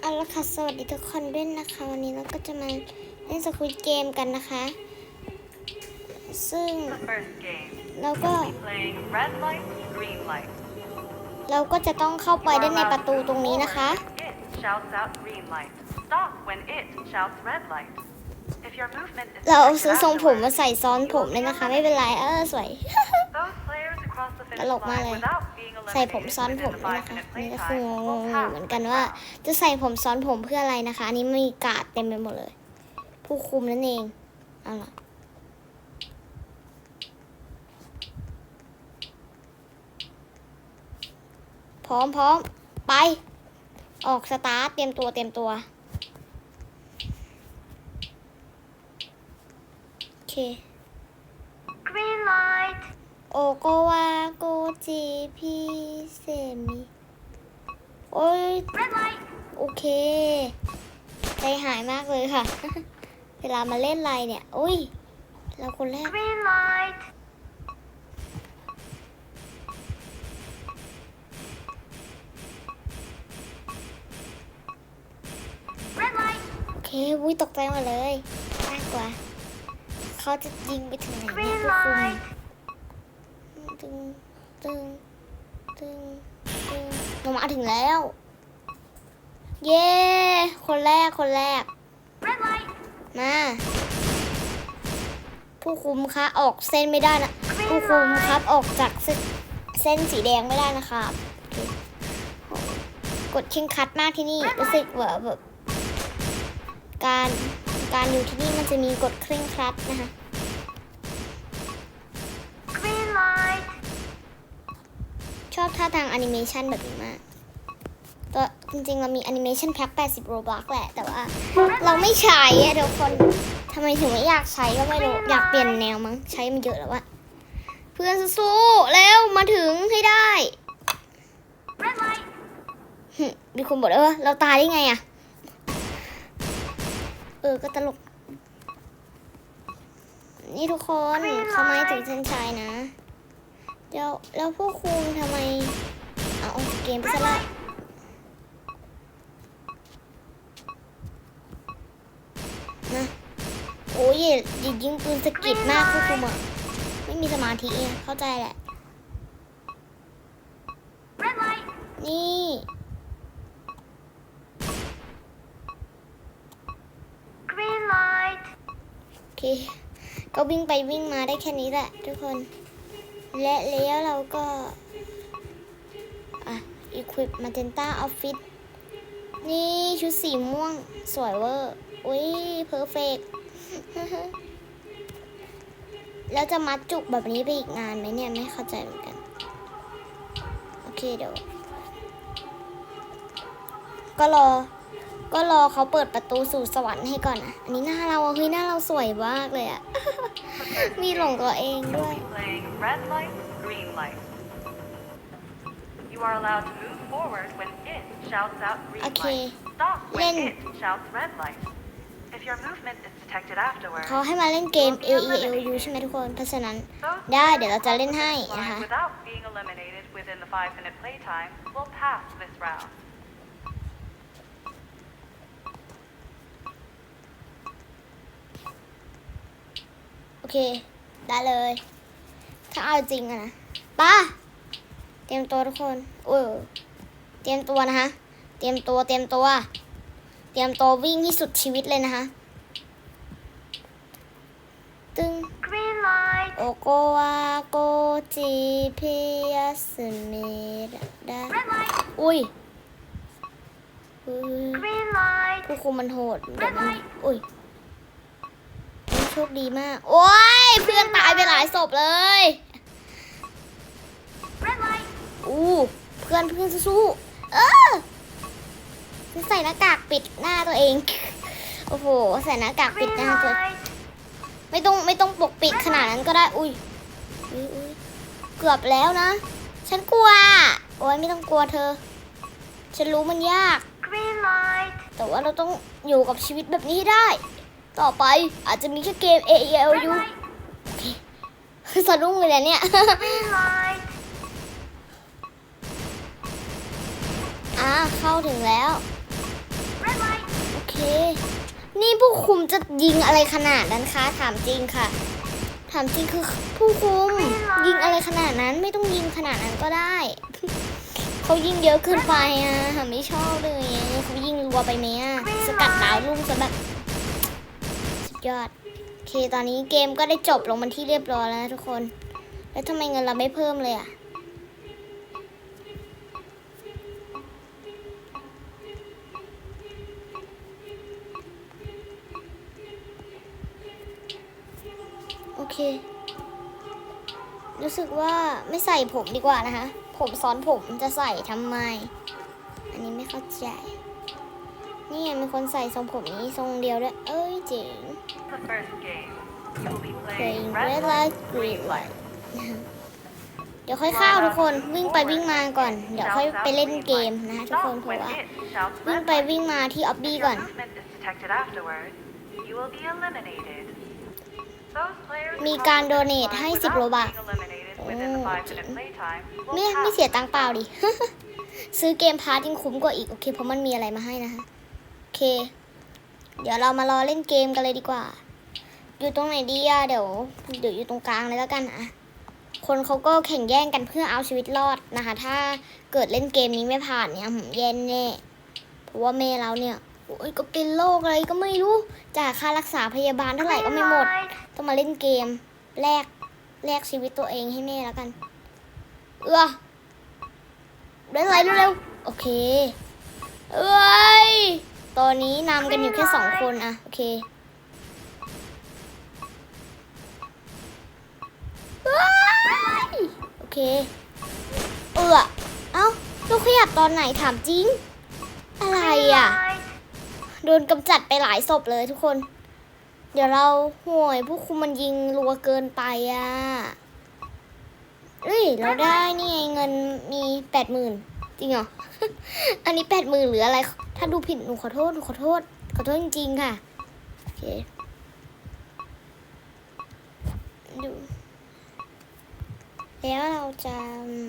เอาละค่ะสวัสดีทุกคนด้วยนะคะ วันนี้เราก็จะมาเล่นสควิตเกมกันนะคะ ซึ่ง The first game. เราก็ We'll be playing red light, green light. เราก็จะต้องเข้าไป You are ได้ใน allowed ประ to ตู move ตรงนี้ forward นะคะ when It shouts out green light. Stop when it shouts red light. If your movement is เราเอาซื้อ detected ทรงผมมา afterwards, ใส่ซ้อนผมเลยนะคะ ไม่เป็นไร เออ สวย those players across the ต finish ลกมาก line เลย without being ใส่ผมซ้อนผมนะคะนี่ก็คืองงอยู่เหมือนกันว่า จะใส่ผมซ้อนผมเพื่ออะไรนะคะ อันนี้มีกาดเต็มไปหมดเลย ผู้คุมนั่นเองเอาล่ะพร้อมพร้อมไป ออกสตาร์ทเตรียมตัวเตรียมตัวโอเค โอโกวาโกจิพีเซมิโอ้ย Red light. โอเค ใจหายมากเลยค่ะ เวลามาเล่นอะไรเนี่ยอุ้ย เราคนแรก Green light. Red light. โอเคอุ้ยตกใจหมาเลยน่ากว่าเขาจะยิงไปถึงไหนเนี่ย Green ผู้คุม light. ตึงตึงตึงตึงลงมาถึงแล้ว เย้ คนแรกคนแรก มาผู้คุมคะออกเส้นไม่ได้นะผู้คุมครับออกจากเส้นสีแดงไม่ได้นะครับโอเคกดเข่งคัดมากที่นี่รู้สึกว่าแบบการการอยู่ที่นี่มันจะมีกฎเคร่งครัดนะคะ อบท่าทางแอนิเมชันแบบนี้มากก็จริงๆเรามีแอนิเมชันแพ็ค80 โรบักแหละ แต่ว่า เราไม่ใช้อะทุกคนทำไมถึงไม่อยากใช้ก็ไม่รู้ อยากเปลี่ยนแนวมั้ง ใช้มันเยอะแล้วอะเพื่อนสู้แล้วมาถึงให้ได้มีคนบอกเลยว่าเราตายได้ไงอะเออ ก็ตลก นี่ทุกคนเขาไม่ถึงเส้นชัยนะ เดี๋ยวแล้วพวกคุณทำไม เอาออกจากเกมไปซะละนะโอ้ยอย่าอย่ายิงปืนสะกิดมากพวกคุณอะไม่มีสมาธิไงเข้าใจแหละ Red light. นี่ Green light. โอเค ก็วิ่งไปวิ่งมาได้แค่นี้แหละทุกคน และแล้วเราก็อะ equip magenta outfit นี่ชุดสีม่วงสวยเวอร์อุ้ยเพอร์เฟกแล้วจะมัดจุกแบบนี้ไปอีกนานไหมเนี่ย ไม่เข้าใจเหมือนกัน โอเคเดี๋ยว ก็รอ ก็รอเขาเปิดประตูสู่สวรรค์ให้ก่อนนะอันนี้หน้าเราอะเฮ้ยหน้าเราสวยมากเลยอะ มีหลงตัวเองด้วย We'll be playing red light, green light. You are allowed to move forward when it shouts out green โอเค light. Stop when Len. it shouts red light. If your movement is detected afterwards, เขาให้มาเล่นเกม A E L U ใช่ไหมทุกคน เพราะฉะนั้น those ได้ players เดี๋ยวเราจะเล่นให้ across the นะคะ line without being eliminated within the five minute playtime will pass this round. เค ได้เลย ถ้าเอาจริงอะนะป้าเตรียมตัวทุกคนโอ้ยเตรียมตัวนะคะ เตรียมตัวเตรียมตัว เตรียมตัววิ่งที่สุดชีวิตเลยนะคะตึง Green light. โอโกวาโกจิพิยาสเมดา Red light. อุ้ยอุ้ย Green light. ผู้คุมมันโหดเดี๋ยวมันอุ้ย โชคดีมาก โอ้ยเพื่อนตายไปหลายศพเลยอู้เพื่อนเพื่อนสู้เออใส่หน้ากากปิดหน้าตัวเอง โอ้โห ใส่หน้ากากปิดหน้าตัว ไม่ต้องไม่ต้องปกปิดขนาดนั้นก็ได้ อุ้ยเกือบแล้วนะ ฉันกลัว โอ้ยไม่ต้องกลัวเธอ ฉันรู้มันยาก แต่ว่าเราต้องอยู่กับชีวิตแบบนี้ให้ได้ ต่อไปอาจจะมีแค่เกม A E L U สะดุ้งเลยนะเนี่ยอ่าเข้าถึงแล้ว โอเค นี่ผู้คุมจะยิงอะไรขนาดนั้นคะถามจริงค่ะ ถามจริงคือผู้คุมยิงอะไรขนาดนั้นไม่ต้องยิงขนาดนั้นก็ได้ เขายิงเยอะเกินไปอะหาไม่ชอบเลยเขายิงรัวไปไหมอะสกัดดาวรุ่งซะแบบสุด ยอด โอเค ตอนนี้เกมก็ได้จบลงมันที่เรียบร้อยแล้วนะทุกคน แล้วทำไมเงินเราไม่เพิ่มเลยอะโอเค รู้สึกว่าไม่ใส่ผมดีกว่านะคะ ผมซ้อนผมจะใส่ทำไม อันนี้ไม่เข้าใจ นี่มีคนใส่ทรงผมนี้ทรงเดียวด้วย เอ้ยเจ๋ง The first game. You will be playing playing red red light light, green green light light. เดี๋ยวค่อยเข้าทุกคนวิ่งไปวิ่งมาก่อน เดี๋ยวค่อยไปเล่นเกมนะคะทุกคน Stop เพราะ when ว่า it shouts วิ่ง red ไป light. วิ่งมาที่ออบ If บี้ your ก่อน movement is detected afterward, you will be eliminated. Those players who มีการ cross โด the เน finish ท line ให้ without 10 โลบาท being eliminated within the five-minute playtime will ไม่ไม่ pass เสียตังค์ this เปล่า round. ดิ ซื้อเกมพาร์ทยังคุ้มกว่าอีก โอเค เพราะมันมีอะไรมาให้นะคะ โอเค เดี๋ยวเรามารอเล่นเกมกันเลยดีกว่า อยู่ตรงไหนดีอะเดี๋ยวเดี๋ยวอยู่ตรงกลางเลยแล้วกันอะคนเขาก็แข่งแย่งกันเพื่อเอาชีวิตรอดนะคะ ถ้าเกิดเล่นเกมนี้ไม่ผ่านเนี่ยหืมแย่แน่เพราะว่าแม่เราเนี่ยโอ้ยก็เป็นโรคอะไรก็ไม่รู้จ่ายค่ารักษาพยาบาลเท่าไหร่ก็ไม่หมด ต้องมาเล่นเกมแลกแลกชีวิตตัวเองให้แม่แล้วกัน เอื้อได้ไรเร็วๆโอเคเอ้ย ตอนนี้นำกันอยู่แค่สองคนอะโอเคเอ้ยโอเค เอื้อเอ้าเราขยับตอนไหนถามจริง อะไร Green อะ light. โดนกำจัดไปหลายศพเลยทุกคน เดี๋ยวเราห่วยผู้คุมมันยิงรัวเกินไปอะเอ้ย เราได้นี่ไงเงินมีแปดหมื่น จริงเหรอ อันนี้แปดหมื่นหรืออะไร ถ้าดูผิดหนูขอโทษ หนูขอโทษ ขอโทษจริงๆค่ะ โอเค ดู แล้วเราจะ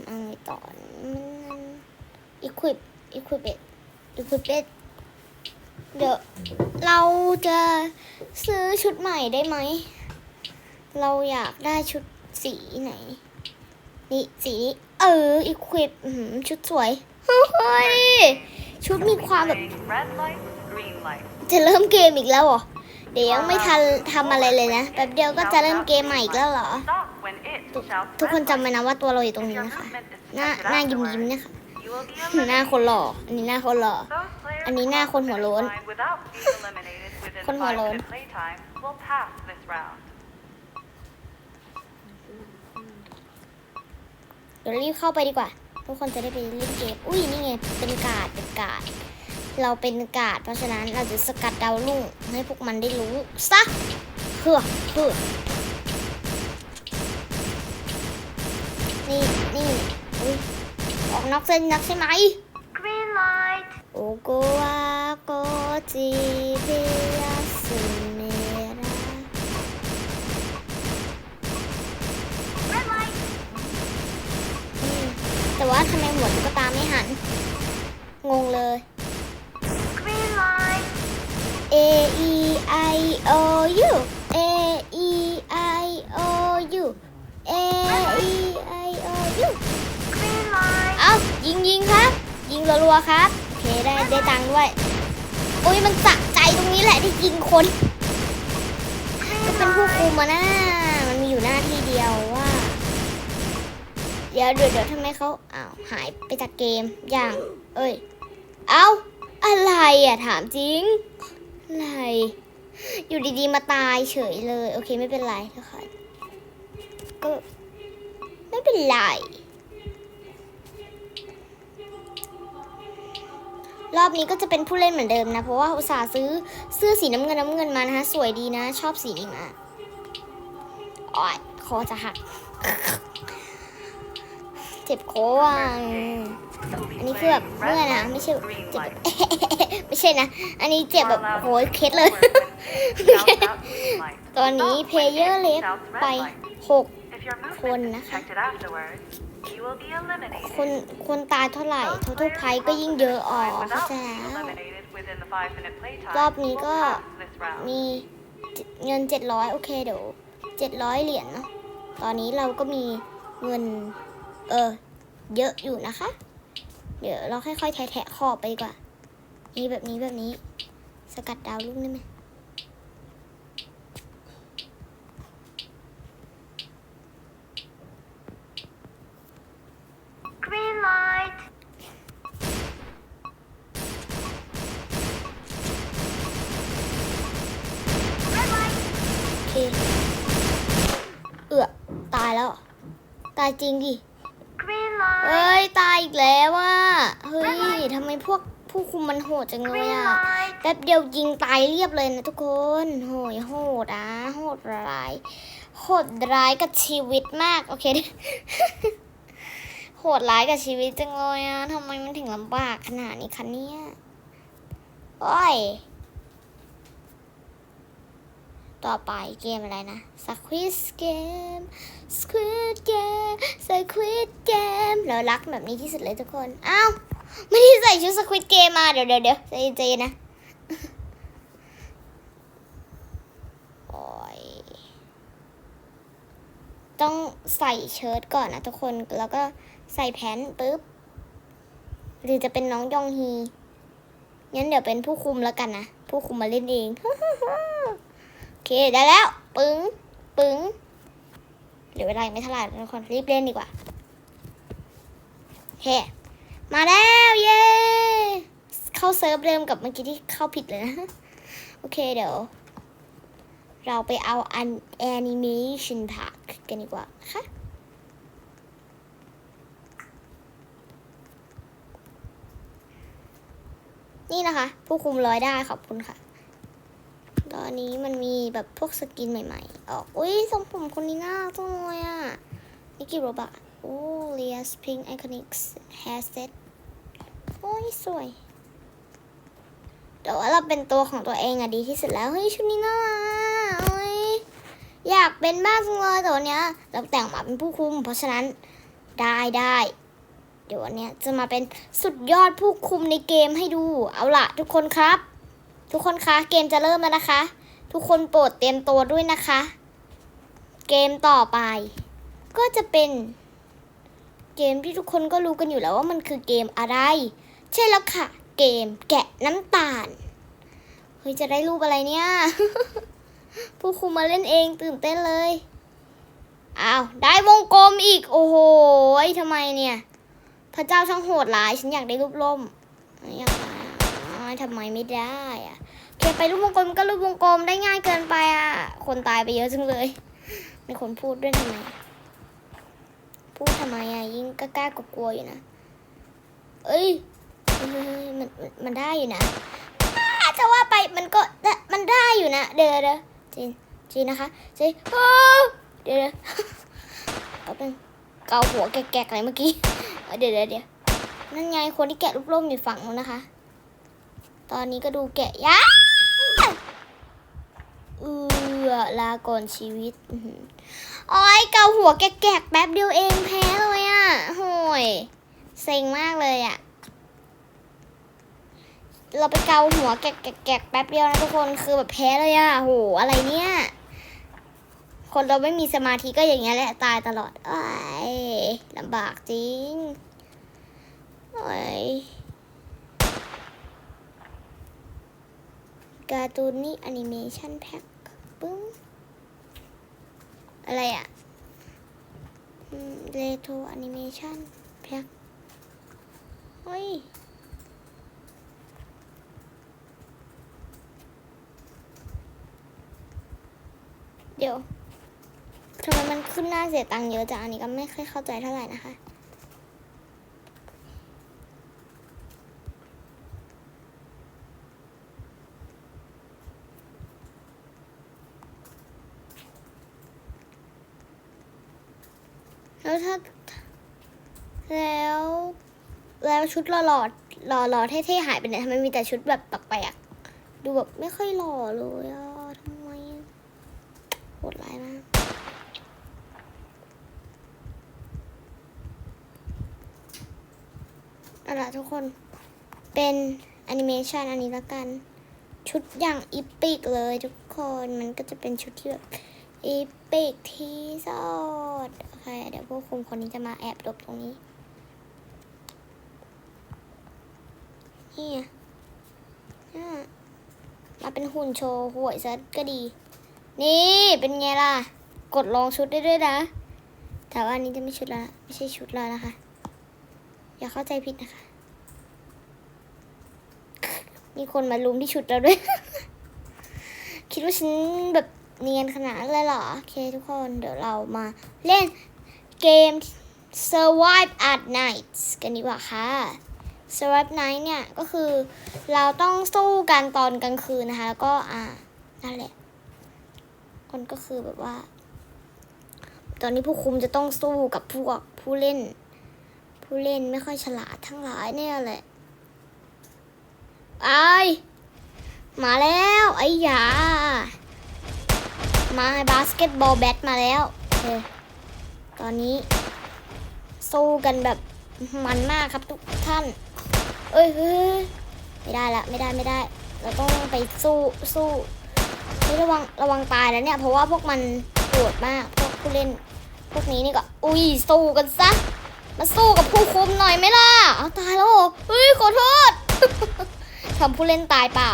เอาไงต่อมัน equip equip it equip it เดี๋ยวเราจะซื้อชุดใหม่ได้ไหม เราอยากได้ชุดสีไหน นี่สีนี้ เอออีควิปชุดสวย เฮ้ย ชุดมีความแบบ จะเริ่มเกมอีกแล้วเหรอ เดี๋ยวยังไม่ทันทำอะไรเลยนะแป๊บเดียวก็จะเริ่มเกมใหม่อีกแล้วเหรอ ทุก shouts ทุกคนจำไว้นะว่าตัวเราอยู่ตรงนี้นะคะ หน้าหน้ายิ้มยิ้มนะคะหน้าคนหล่อ อันนี้หน้าคนหล่อ อันนี้หน้าคนหัวโล้น คนหัวโล้น five-minute playtime will pass this round. เดี๋ยวรีบเข้าไปดีกว่า ทุกคนจะได้ไปเล่นเกมอุ้ยนี่ไงเป็นการ์ดเป็นการ์ดเราเป็นการ์ดเพราะฉะนั้นเราจะสกัดดาวรุ่งให้พวกมันได้รู้ซะเพื่อเพื่อนี่นี่อุ้ยออกนอกเส้นนักใช่ไหม Green light. โอโกวาโกจิเบยาสุ แต่ว่าทำไมหัวตุ๊กตาไม่หัน งงเลย Green light. A E I O U A E I O U A E I O U Green light. เอายิงยิงครับ ยิงรัวๆครับโอเคได้ได้ตังค์ด้วยโอ้ยมันสะใจตรงนี้แหละที่ยิงคน ก็เป็นผู้คุมมานะมันมีอยู่หน้าที่เดียวว่า เดี๋ยวเดี๋ยวเดี๋ยวทำไมเขาอ้าวหายไปจากเกมอย่าง เอ้ย เอาอะไรอะถามจริง อะไร อยู่ดีๆมาตายเฉยเลย โอเคไม่เป็นไรทุกคนก็ไม่เป็นไรรอบนี้ก็จะเป็นผู้เล่นเหมือนเดิมนะ เพราะว่าอุตส่าห์ซื้อเสื้อสีน้ำเงินน้ำเงินมานะคะสวยดีนะ ชอบสีนี้มากอ้อยคอจะหัก จ็บโค้งอันนี้คือแบบเมื่อนะไม่ใช่เจ็บไม่ใช่นะ อันนี้เจ็บแบบโอ้ยเคสเลย ตอนนี้เพลเยอร์เล็กไป 6 คนนะคะ คนคนตายเท่าไหร่ทั้งทุกไพ่ก็ยิ่งเยอะออกเข้าใจแล้วรอบนี้ก็มีเงิน 700 โอเคเดี๋ยว 700 เหรียญเนาะตอนนี้เราก็มีเงิน เออ เยอะอยู่นะคะ เดี๋ยวเราค่อยๆแทะๆขอบไปดีกว่า นี่แบบนี้แบบนี้ สกัดดาวลูกได้ไหม Green light. Red light. โอเคเอือตายแล้วเหรอตายจริงดิ Green light. เอ้ย ตายอีกแล้วว่ะเฮ้ย ทำไมพวกผู้คุมมันโหดจังเลย Green อะ light. แป๊บเดียวยิงตายเรียบเลยนะทุกคน โหยโหดอะโหดร้าย โหดร้ายกับชีวิตมาก โอเค โหดร้ายกับชีวิตจังเลยอะทำไมมันถึงลำบากขนาดนี้คะเนี่ยโอ้ย ต่อไปเกมอะไรนะ Squid Game Squid Game Squid Game เรารักแบบนี้ที่สุดเลยทุกคน อ้าว ไม่ได้ใส่ชุด Squid Game มาเดี๋ยวเดี๋ยวเดี๋ยวใจเย็นใจนะโอ้ยต้องใส่เชิ้ตก่อนนะทุกคนแล้วก็ใส่แพนปุ๊บ หรือจะเป็นน้องยองฮีงั้นเดี๋ยวเป็นผู้คุมแล้วกันนะ ผู้คุมมาเล่นเองโอเคได้แล้ว ปึ้งปึ้งเหลือเวลาไม่เท่าไหร่ทุกคนรีบเล่นดีกว่าโอเค มาแล้วเย้เข้าเซิร์ฟเดิมกับเมื่อกี้ที่เข้าผิดเลยนะโอเคเดี๋ยว เราไปเอาอันแอนิเมชันพาร์คกันดีกว่านะคะนี่นะคะ ผู้คุมร้อยได้ขอบคุณค่ะ ตอนนี้มันมีแบบพวกสกินใหม่ๆออกอุ้ยทรงผมคนนี้น่ารักจังเลยอะนี่กี่โรบะโอ้เลียสพิงไอคอนิกส์แฮร์เซต โอ้ยสวย แต่ว่าเราเป็นตัวของตัวเองอะดีที่สุดแล้ว เฮ้ยชุดนี้น่ารักเฮ้ยอยากเป็นบ้างจังเลยแต่วันเนี้ยเราแต่งมาเป็นผู้คุม เพราะฉะนั้นได้ได้ เดี๋ยววันเนี้ยจะมาเป็นสุดยอดผู้คุมในเกมให้ดู เอาล่ะทุกคนครับ ทุกคนคะเกมจะเริ่มแล้วนะคะ ทุกคนโปรดเตรียมตัวด้วยนะคะ เกมต่อไป ก็จะเป็น เกมที่ทุกคนก็รู้กันอยู่แล้วว่ามันคือเกมอะไร ใช่แล้วค่ะ เกมแกะน้ำตาล เฮ้ย จะได้รูปอะไรเนี่ย ผู้คุมมาเล่นเองตื่นเต้นเลย อ้าว ได้วงกลมอีก โอ้โหทำไมเนี่ย พระเจ้าช่างโหดร้าย ฉันอยากได้รูปล่มอยากได้ทำไมไม่ได้อะเคไปรูปวงกลมก็รูปวงกลมได้ง่ายเกินไปอะ คนตายไปเยอะจังเลยมีคนพูดด้วยทำไม พูดทำไมอะยิ่งกล้ากลัวอยู่นะ เอ้ยเฮ้ย มันมันได้อยู่นะจะว่าไปมันก็มันได้อยู่นะ เดี๋ยวเดี๋ยวจีนจีนนะคะจีนโอ้เดี๋ยวเดี๋ยวแป๊บนึงเกาหัวแกกๆอะไรเมื่อกี้เดี๋ยวเดี๋ยวเดี๋ยวนั่นไงคนที่แกะรูปร่มอยู่ฝั่งนู้นนะคะ ตอนนี้ก็ดูแกะยากเออลาก่อนชีวิตอ้อยเกาหัวแกกๆแป๊บเดียวเองแพ้เลยอะโหยเซ็งมากเลยอะ เราไปเกาหัวแกะแกะแกแป๊บเดียวนะทุกคนคือแบบแพ้เลยอะโหอะไรเนี่ย คนเราไม่มีสมาธิก็อย่างเงี้ยแหละตายตลอดไอ้ยลำบากจริงโอ้ยการ์ตูนนี่แอนิเมชันแพ็คปึ้งอะไรอะเรโทรแอนิเมชันแพ็คเฮ้ย เดี๋ยวทำไมมันขึ้นหน้าเสียตังค์เยอะจังอันนี้ก็ไม่ค่อยเข้าใจเท่าไหร่นะคะแล้วถ้าแล้วแล้วชุดหล่อหล่อหล่อหล่อเท่ๆหายไปไหนทำไมมีแต่ชุดแบบแปลกๆดูแบบไม่ค่อยหล่อเลยอะ หดร้ายมากเอาล่ะทุกคนเป็นแอนิเมชันอันนี้ละกัน ชุดอย่างอีปิกเลยทุกคนมันก็จะเป็นชุดที่แบบอีปิกที่สุดโอเคเดี๋ยวพวกคุมคนนี้จะมาแอบหลบตรงนี้นี่อ่ามาเป็นหุ่นโชว์หวยซะก็ดี นี่เป็นไงล่ะ กดลองชุดได้ด้วยนะ แต่ว่าอันนี้จะไม่ชุดละไม่ใช่ชุดแล้วนะคะ อย่าเข้าใจผิดนะคะ มีคนมาลุมที่ชุดเราด้วย คิดว่าฉันแบบเนียนขนาดนั้นเลยเหรอ โอเคทุกคนเดี๋ยวเรามาเล่นเกม Survive at Night กันดีกว่าค่ะ Survive Night เนี่ย ก็คือเราต้องสู้กันตอนกลางคืนนะคะ แล้วก็อ่านั่นแหละ คนก็คือแบบว่า ตอนนี้ผู้คุมจะต้องสู้กับพวกผู้เล่น ผู้เล่นไม่ค่อยฉลาดทั้งหลายเนี่ยแหละไอ้ยมาแล้ว ไอ้ยา มาบาสเกตบอลแบทมาแล้วอเคตอนนี้ สู้กันแบบมันมากครับทุกท่าน เอ้ยเฮ้ยไม่ได้ละ ไม่ได้ไม่ได้ เราต้องไปสู้สู้ ระวังระวังตายแล้วเนี่ย เพราะว่าพวกมันโหดมากพวกผู้เล่น พวกนี้นี่ก็อุ้ยสู้กันซะมาสู้กับผู้คุมหน่อยไหมล่ะเอาตายแล้วเหรอเฮ้ยขอโทษทำผู้เล่นตายเปล่า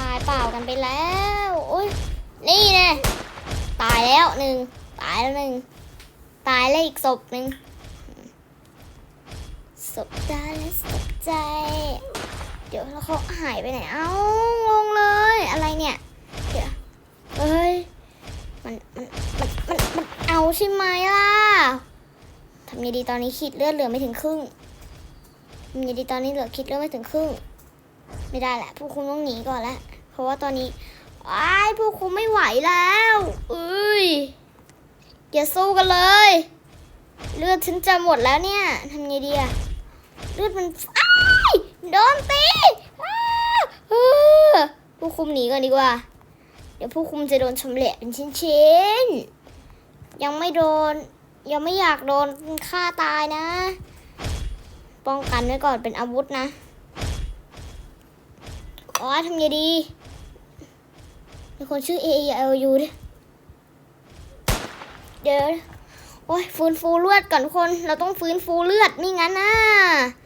ตายเปล่ากันไปแล้วโอ้ยนี่แน่ตายแล้วหนึ่งตายแล้วหนึ่งตายแล้วอีกศพหนึ่งศพตายแล้วศพใจ ดี๋ยวแล้วเขาหายไปไหน เอ้างงเลย อะไรเนี่ย เดี๋ยวเฮ้ย มัน มัน มัน มันมันเอาใช่ไหมล่ะทำยังดีตอนนี้ขีดเลือดเหลือไม่ถึงครึ่งมีดีตอนนี้เหลือคิดเรื่องไม่ถึงครึ่ง ไม่ได้แหละผู้คุมต้องหนีก่อนล้วเพราะว่าตอนนี้ไอ้ผู้คุมไม่ไหวแล้วเอ้ยอย่าสู้กันเลย เลือดฉันจะหมดแล้วเนี่ยทำไงดีอะเลือดมันอ้าย โดนตีผู้คุมหนีก่อนดีกว่า เดี๋ยวผู้คุมจะโดนชำแหละเป็นชิ้นๆ ยังไม่โดน ยังไม่อยากโดนฆ่าตายนะ ป้องกันไว้ก่อนเป็นอาวุธนะอ๋อทำไงดีมีคนชื่อ A E L U ด้วยเดี๋ยว โอ้ยฟื้นฟูเลือดก่อนคน เราต้องฟื้นฟูเลือดไม่งั้นนะเ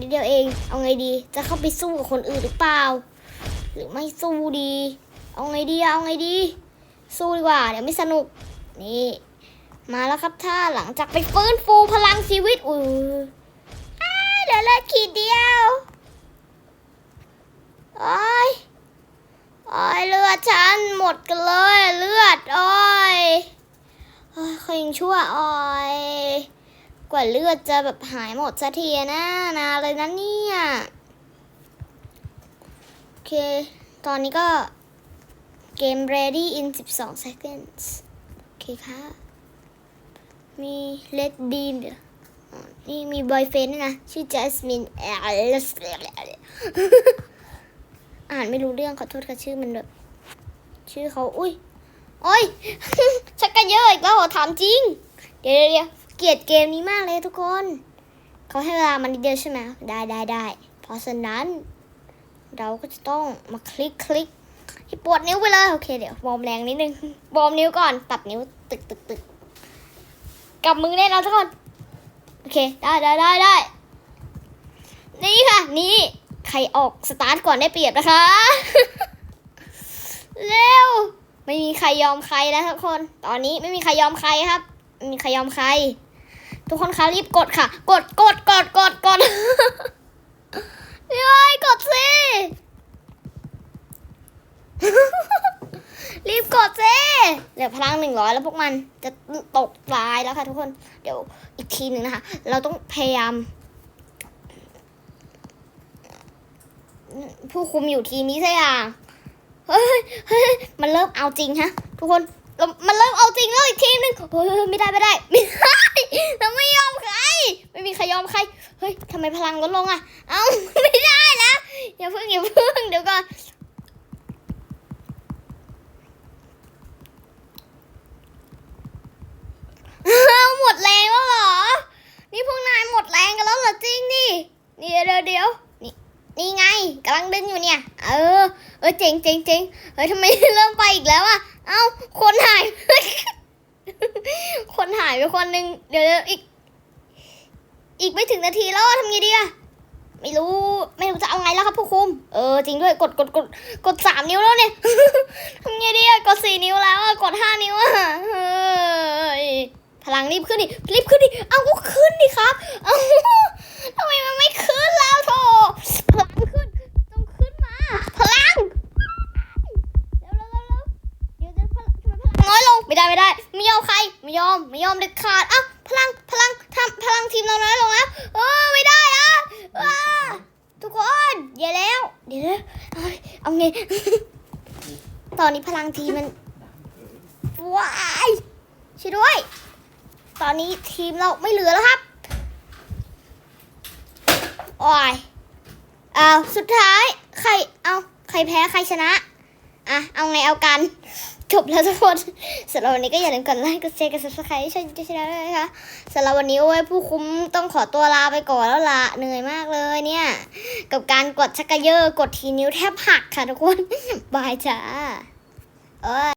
นิดเดียวเอง เอาไงดี จะเข้าไปสู้กับคนอื่นหรือเปล่า หรือไม่สู้ดี เอาไงดี เอาไงดี สู้ดีกว่า เดี๋ยวไม่สนุก นี่ มาแล้วครับถ้าหลังจากไปฟื้นฟูพลังชีวิต อุ้ยเดี๋ยวเลือดขีดเดียวโอ้ยโอ้ยเลือดฉันหมดกันเลย เลือดโอ้ยโอ้ยเขยังชั่วโอ้ย กว่าเลือดจะแบบหายหมดสักทีนะนานเลยนะเนี่ยโอเค ตอนนี้ก็เกม ready in 12 seconds โอเคค่ะ มี let beam เดี๋ยวนี่มีบอยเฟนด้วยนะ ชื่อจัสมินอ่านไม่รู้เรื่องขอโทษค่ะชื่อมันแบบ ชื่อเขาอุ้ยโอ้ยชักกะเยอะอีกแล้วถามจริง เดี๋ยวเดี๋ยว เกลียดเกมนี้มากเลยทุกคน เขาให้เวลามันนิดเดียวใช่ไหมได้ได้ได้เพราะฉะนั้น เราก็จะต้องมาคลิกคลิกให้ปวดนิ้วไปเลยโอเคเดี๋ยววอมแรงนิดนึงวอมนิ้วก่อนตัดนิ้วตึกตึกตึกกลับมือแน่นอนทุกคนโอเคได้ได้ได้ได้นี่ค่ะนี่ใครออกสตาร์ทก่อนได้เปรียบนะคะ เร็ว ไม่มีใครยอมใครแล้วทุกคน ตอนนี้ไม่มีใครยอมใครครับ ไม่มีใครยอมใคร ทุกคนคะรีบกดค่ะ กดกดกดกดกดเฮ้ยกดสิ รีบกดสิเดี๋ยวพลังหนึ่งร้อยแล้วพวกมันจะตกตายแล้วค่ะทุกคน เดี๋ยวอีกทีหนึ่งนะคะ เราต้องพยายาม ผู้คุมอยู่ทีมนี้ใช่ยังเฮ้ยเฮ้ยมันเริ่มเอาจริงฮะ ทุกคน มันเริ่มเอาจริงแล้วอีกทีมนึงเฮ้ยไม่ได้ไม่ได้ไม่ได้เราไม่ยอมใคร ไม่มีใครยอมใคร เฮ้ยทำไมพลังลดลงอะ เอ้าไม่ได้แล้วอย่าเพิ่งอย่าเพิ่งเดี๋ยวก่อนอ้าหมดแรงแล้วเหรอ นี่พวกนายหมดดแรงกันแล้วเหรอจริงดินี่เดี๋ยวเดี๋ยวนี่นี่ไงกำลังดึงอยู่เนี่ย เออ เออเจ๋งเจ๋งเจ๋งเฮ้ยทำไมเริ่มไปอีกแล้วอะ เอ้า คนหาย คนหายไปคนหนึ่งเดี๋ยวอีก อีกไม่ถึงนาทีแล้วทำไงดีอะไม่รู้ ไม่รู้จะเอาไงแล้วครับผู้คุม เออจริงด้วย กดกดกดกดสามนิ้วแล้วเนี่ยทำไงดีอะกดสี่นิ้วแล้วอะกดห้านิ้วอะเฮ้ยพลังรีบขึ้นดิ รีบขึ้นดิ เอาก็ขึ้นดิครับ เอาทำไมมันไม่ขึ้นแล้วโถพลังขึ้น ต้องขึ้นมา พลัง น้อยลงไม่ได้ไม่ได้ ไม่ยอมใครไม่ยอมไม่ยอมเด็ดขาดอ้าพลังพลังทำพลังทีมเราน้อยลงแล้วเออไม่ได้อะว้าทุกคนอย่าแล้ว เดี๋ยวเอ้ยเอาไง ตอนนี้พลังทีมมันว้ายช่วยด้วย ตอนนี้ทีมเราไม่เหลือแล้วครับโอ้ยเอาสุดท้ายใครเอาใครแพ้ใครชนะอะเอาไงเอากัน จบแล้วทุกคนสำหรับวันนี้ก็อย่าลืมกดไลค์กดแชร์กด subscribe ให้ช่องยูทูบช anel ด้วยนะคะสำหรับวันนี้โอ้ยผู้คุ้มต้องขอตัวลาไปก่อนแล้วละเหนื่อยมากเลยเนี่ย กับการกดชักกระเยอะกดทีนิ้วแทบหักค่ะทุกคน บายจ้าเออ